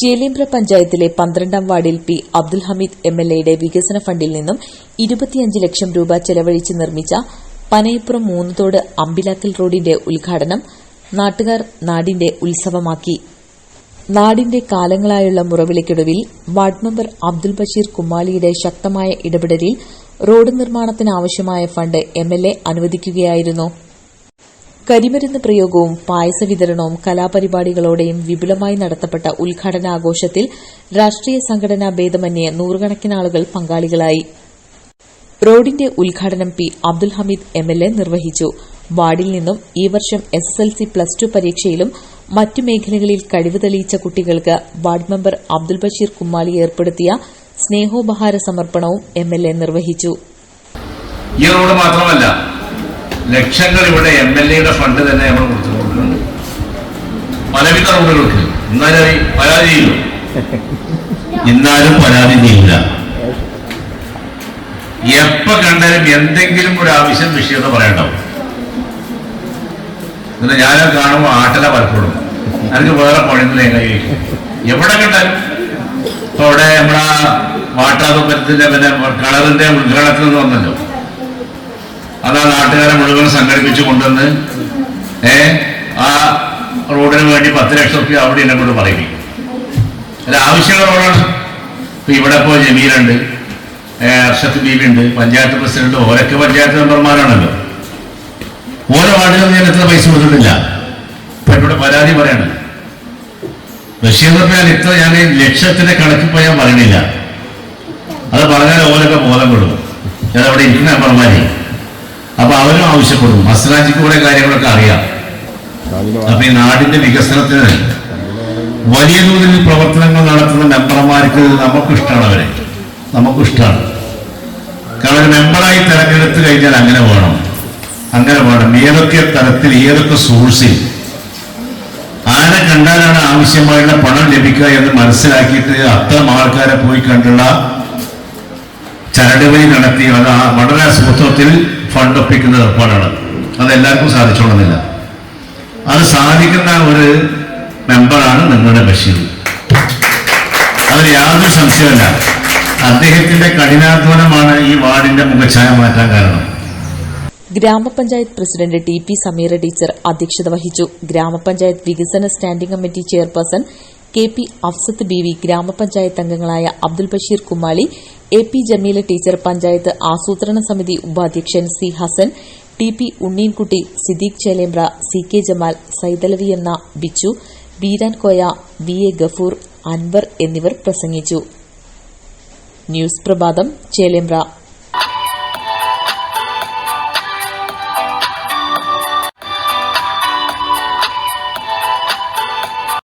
ചേലേമ്പ്ര പഞ്ചായത്തിലെ പന്ത്രണ്ടാം വാർഡിൽ P Abdul Hameed M L എയുടെ വികസന ഫണ്ടിൽ നിന്നും ഇരുപത്തിയഞ്ച് ലക്ഷം രൂപ ചെലവഴിച്ച് നിർമ്മിച്ച പനയപ്പുറം മൂന്നുതോട് അമ്പിലാക്കൽ റോഡിന്റെ ഉദ്ഘാടനം നാട്ടുകാർ നാടിന്റെ ഉത്സവമാക്കി. നാടിന്റെ കാലങ്ങളായുള്ള മുറവിളിക്കൊടുവിൽ വാർഡ് മെമ്പർ അബ്ദുൽ ബഷീർ കുമാലിയുടെ ശക്തമായ ഇടപെടലിൽ റോഡ് നിർമ്മാണത്തിനാവശ്യമായ ഫണ്ട് എംഎൽഎ അനുവദിക്കുകയായിരുന്നു. കരിമരുന്ന് പ്രയോഗവും പായസ വിതരണവും കലാപരിപാടികളോടെയും വിപുലമായി നടത്തപ്പെട്ട ഉദ്ഘാടനാഘോഷത്തിൽ രാഷ്ട്രീയ സംഘടനാ ഭേദമന്യേ നൂറുകണക്കിന് ആളുകൾ പങ്കാളികളായി. റോഡിന്റെ ഉദ്ഘാടനം പി അബ്ദുൽ ഹമീദ് എംഎൽഎ നിർവഹിച്ചു. വാർഡിൽ നിന്നും ഈ വർഷം എസ്എസ്എൽസി പ്ലസ് ടു പരീക്ഷയിലും മറ്റു മേഖലകളിൽ കഴിവ് തെളിയിച്ച കുട്ടികൾക്ക് വാർഡ് മെമ്പർ അബ്ദുൽ ബഷീർ കുമ്മാലി ഏർപ്പെടുത്തിയ സ്നേഹോപഹാര സമർപ്പണവും എംഎൽഎ നിർവഹിച്ചു. ഈ റോഡ് ലക്ഷങ്ങൾ ഇവിടെ എം എൽ എയുടെ ഫണ്ട് തന്നെ നമ്മൾ കൊടുത്തു കൊടുക്കുന്നുണ്ട് പലവിധ റോഡുകൾക്ക് എന്നാലും പരാതിയില്ല. ഇന്നാലും പരാതി ചെയ്യില്ല എപ്പോ കണ്ടാലും എന്തെങ്കിലും ഒരു ആവശ്യം വിഷയത പറയണ്ടാവും. എന്നിട്ട് ഞാനത് കാണുമ്പോൾ ആട്ടല പലപ്പോഴും എനിക്ക് വേറെ പണിയൊന്നും എങ്ങനെ എവിടെ കണ്ടാലും. ഇപ്പൊ അവിടെ നമ്മളാ വാട്ടാതുപരത്തിന്റെ പിന്നെ കളറിന്റെ ഉദ്ഘാടനത്തിൽ നിന്ന് വന്നല്ലോ. നാട്ടുകാരെ മുഴുവൻ സംഘടിപ്പിച്ചു കൊണ്ടുവന്ന് ഏ ആ റോഡിന് വേണ്ടി പത്ത് ലക്ഷം റുപ്യ അവിടെ എന്നെ കൊണ്ട് പറയിപ്പിക്കും. അല്ല ആവശ്യമുള്ള റോഡാണ്. ഇപ്പൊ ഇവിടെ ഇപ്പോ ജമീലുണ്ട് അർഷത്ത് ഉണ്ട് പഞ്ചായത്ത് പ്രസിഡന്റ് ഓരൊക്കെ പഞ്ചായത്ത് മെമ്പർമാരാണല്ലോ. ഓരോ വാർഡിലും ഞാൻ എത്ര പൈസ കൊടുത്തിട്ടില്ല. ഇപ്പൊ എന്നോട് പരാതി പറയണം. ബഷീർ പറഞ്ഞാൽ ഇത്ര ഞാൻ ലക്ഷത്തിന്റെ കണക്ക് കണക്കിപ്പോ ഞാൻ പറയണില്ല അത് പറഞ്ഞാൽ ഓരൊക്കെ ബോധം കൊടുക്കും ഞാൻ അവിടെ ഇരിക്കുന്ന മെമ്പർമാരെ അവരും ആവശ്യപ്പെടും മസ്ലാജിക്ക് കുറെ കാര്യങ്ങളൊക്കെ അറിയാം. അപ്പൊ ഈ നാടിന്റെ വികസനത്തിന് വലിയ തോതിൽ പ്രവർത്തനങ്ങൾ നടത്തുന്ന മെമ്പർമാർക്ക് നമുക്കിഷ്ടമാണ് അവരെ. നമുക്കിഷ്ടമാണ് കാരണം ഒരു മെമ്പറായി തെരഞ്ഞെടുത്ത് കഴിഞ്ഞാൽ അങ്ങനെ വേണം. അങ്ങനെ വേണം. ഏതൊക്കെ തരത്തിൽ ഏതൊക്കെ സോഴ്സിൽ ആരെ കണ്ടാലാണ് ആവശ്യമായുള്ള പണം ലഭിക്കുക എന്ന് മനസ്സിലാക്കിയിട്ട് അത്തരം ആൾക്കാരെ പോയി കണ്ടുള്ള ചരടുവഴി നടത്തി വളരെ സൂത്രത്തിൽ ഫണ്ട് ഒപ്പിക്കുന്ന ഏർപ്പാടാണ് അത് എല്ലാവർക്കും സാധിച്ചോളുന്നില്ല. അത് സാധിക്കുന്ന ഒരു മെമ്പറാണ് നിങ്ങളുടെ ബഷീർ. അതിൽ യാതൊരു സംശയമില്ല അദ്ദേഹത്തിന്റെ കഠിനാധ്വാനമാണ് ഈ വാർഡിന്റെ മുഖഛായ മാറ്റാൻ കാരണം. ഗ്രാമപഞ്ചായത്ത് president T P Sameera teacher അധ്യക്ഷത വഹിച്ചു. ഗ്രാമപഞ്ചായത്ത് വികസന standing committee chairperson K P Afsath B V ഗ്രാമപഞ്ചായത്ത് അംഗങ്ങളായ Abdul Basheer Kumali A P Jameela teacher panchayat ആസൂത്രണ സമിതി ഉപാധ്യക്ഷൻ C Hassan T P Unneenkutty Siddique Chelembra C K Jamal Saithalavi എന്ന ബിച്ചു ബീരാൻ കോയ വി എ ഗഫൂർ അൻവർ എന്നിവർ പ്രസംഗിച്ചു. ന്യൂസ് പ്രഭാതം ചേലേമ്പ്ര.